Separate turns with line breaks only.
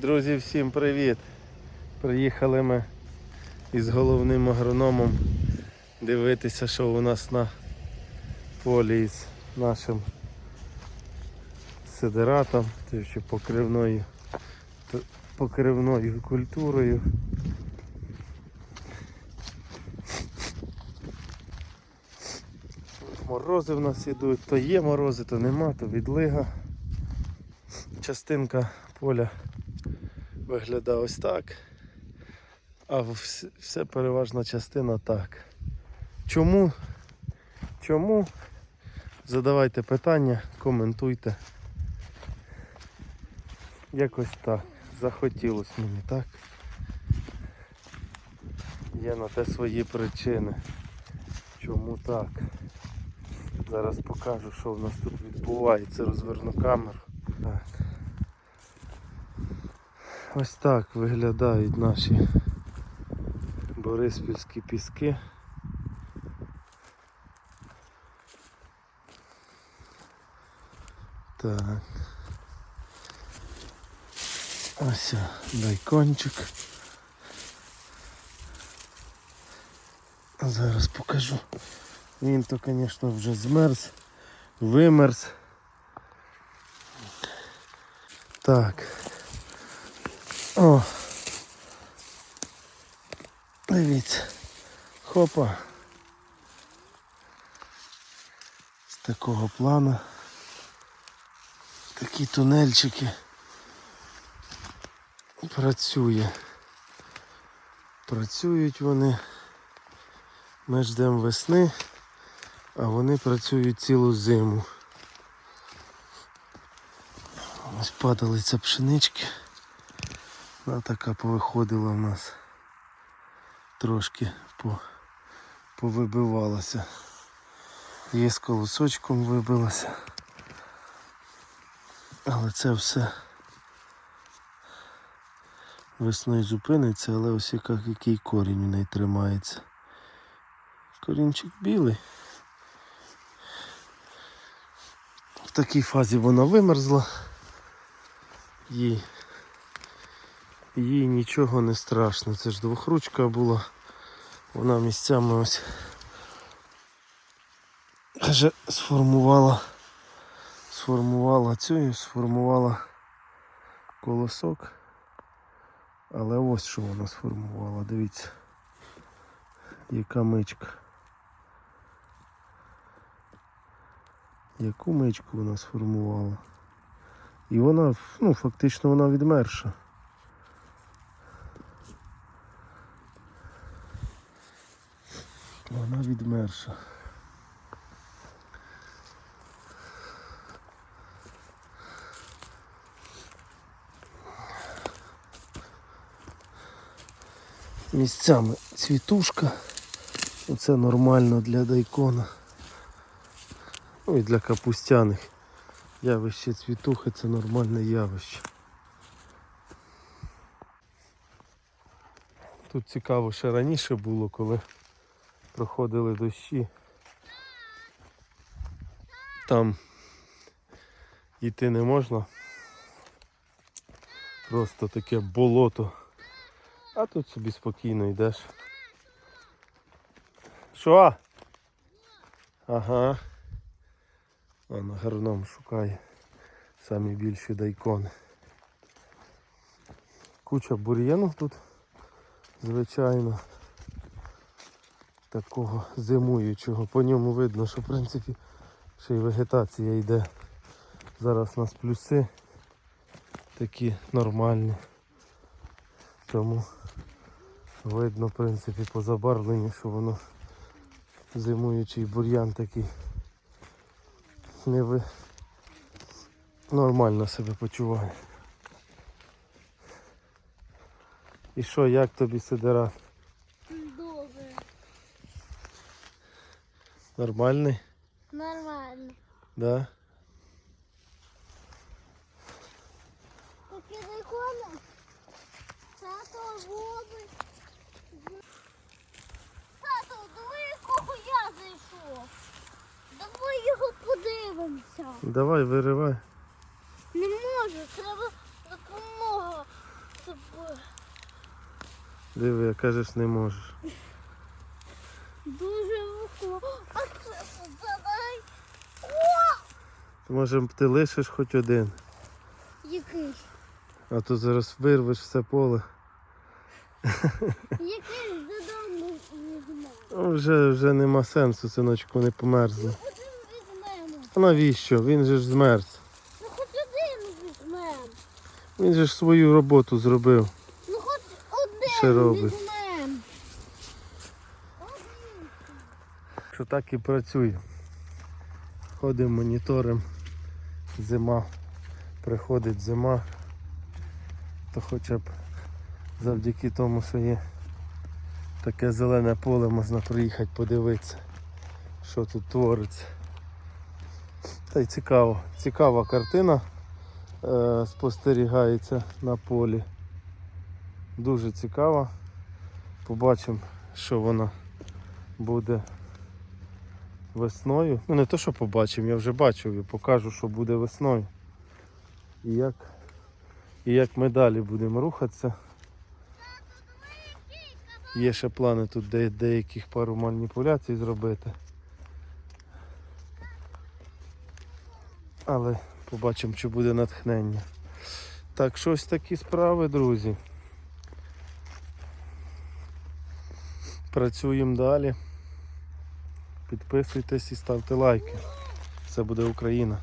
Друзі, всім привіт! Приїхали ми із головним агрономом дивитися, що у нас на полі із нашим сидератом, що покривною, покривною культурою. Морози в нас ідуть, то є морози, то нема, то відлига. Частинка поля виглядає ось так, а вс- все переважна частина так. Чому? Чому? Задавайте питання, коментуйте. Якось так. Захотілося мені, так? Є на те свої причини. Чому так? Зараз покажу, що в нас тут відбувається. Розверну камеру. Так. Ось так виглядають наші Бориспільські піски. Так. Ось дайкончик. Зараз покажу. Він то, звісно, вже змерз, вимерз. Так. О. Дивіться. Хопа. З такого плану. Такі тунельчики. Працює. Працюють вони. Ми ждемо весни, а вони працюють цілу зиму. Ось падалиця пшенички. Вона така повиходила в нас. Трошки по, повибивалася. Є з колосочком вибилася. Але це все весною зупиниться, але ось яка, який корінь у неї тримається. Корінчик білий. В такій фазі вона вимерзла. Їй, їй нічого не страшно. Це ж двохручка була. Вона місцями ось каже, сформувала сформувала цю сформувала колосок. Але ось що вона сформувала, дивіться. Яка мичка. Яку мичку вона сформувала? І вона, ну, фактично вона відмерша. Вона відмерша. Місцями цвітушка. Оце нормально для дайкона. Ну і для капустяних. Явище цвітухи це нормальне явище. Тут цікаво ще раніше було, коли проходили дощі. Там йти не можна. Просто таке болото. А тут собі спокійно йдеш. Що? Ага. Вона гарном шукає самі більші дайкони. Куча бур'яну тут, звичайно, такого зимуючого. По ньому видно, що в принципі ще й вегетація йде. Зараз у нас плюси такі нормальні. Тому видно в принципі по забарвленню, що воно зимуючий бур'ян такий не ви... нормально себе почуває. І що, як тобі сидера? Нормальний?
нормально.
Да?
Закони. Тато робить. Тато, диви, кого я зайшов. Давай його подивимося.
Давай, виривай.
Не можу, треба допомога.
Диви, кажеш, не можеш.
Дуже
Може ти лишиш хоч один,
Який?
а то зараз вирвеш все поле.
Який додому візьмемо?
Ну, Вже, вже нема сенсу, синочку, не.
Один візьмемо.
А навіщо? Він же ж змерз.
Ну хоч один візьмемо.
Він же ж свою роботу зробив.
Ну хоч один
Ще робить.
візьмемо. Один.
Що так і працює. Ходимо моніторимо. Зима. Приходить зима. То хоча б завдяки тому, що є таке зелене поле, можна приїхати подивитися, що тут твориться. Та й цікаво. Цікава картина е, спостерігається на полі. Дуже цікава. Побачимо, що вона буде весною. Ну не то, що побачимо, я вже бачив і покажу, що буде весною. І як, і як ми далі будемо рухатися. Є ще плани тут де, деяких пару маніпуляцій зробити. Але побачимо, чи буде натхнення. Так, щось такі справи, друзі. Працюємо далі. Підписуйтесь і ставте лайки. Це буде Україна.